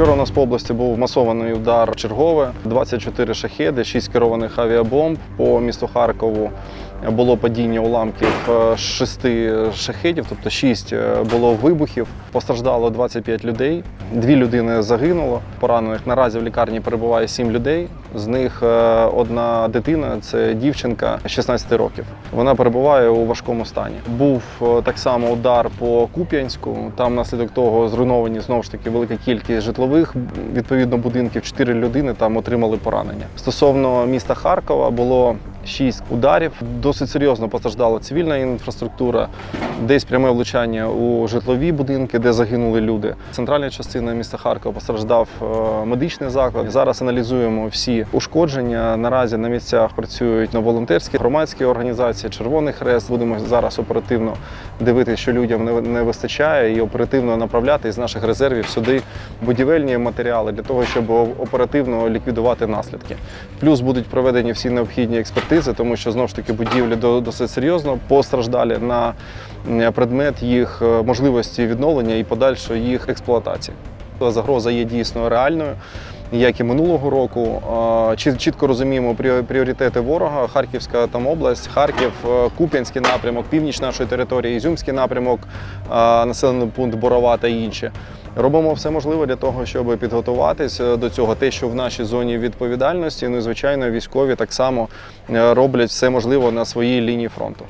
Вчора у нас по області був масований удар чергове, 24 шахеди, 6 керованих авіабомб по місту Харкову. Було падіння уламків е, шести шахедів, тобто 6 було вибухів. Постраждало 25 людей. Дві людини загинуло. Поранених наразі в лікарні перебуває сім людей. З них е, одна дитина це дівчинка 16 років. Вона перебуває у важкому стані. Був е, так само удар по Куп'янську. Там внаслідок того зруйновані знову ж таки велика кількість житлових відповідно будинків. Чотири людини там отримали поранення. Стосовно міста Харкова було шість ударів. Досить серйозно постраждала цивільна інфраструктура, десь пряме влучання у житлові будинки, де загинули люди. Центральна частина міста Харкова постраждав е, медичний заклад. Зараз аналізуємо всі ушкодження. Наразі на місцях працюють ну, волонтерські громадські організації, Червоний Хрест. Будемо зараз оперативно дивитися, що людям не- вистачає, і оперативно направляти із наших резервів сюди будівельні матеріали для того, щоб оперативно ліквідувати наслідки. Плюс будуть проведені всі необхідні експертизи, тому що знову ж таки будівлі досить серйозно постраждалі на предмет їх е, можливості відновлення і подальшої їх експлуатації. Загроза є дійсно реальною. Як і минулого року, чітко розуміємо пріоритети ворога. Харківська там область, Харків, е, Куп'янський напрямок, північ нашої території, Ізюмський напрямок, населений пункт Борова та інші. Робимо все можливе для того, щоб підготуватися до цього. Те, що в нашій зоні відповідальності, ну і звичайно, військові так само е, роблять все можливе на своїй лінії фронту.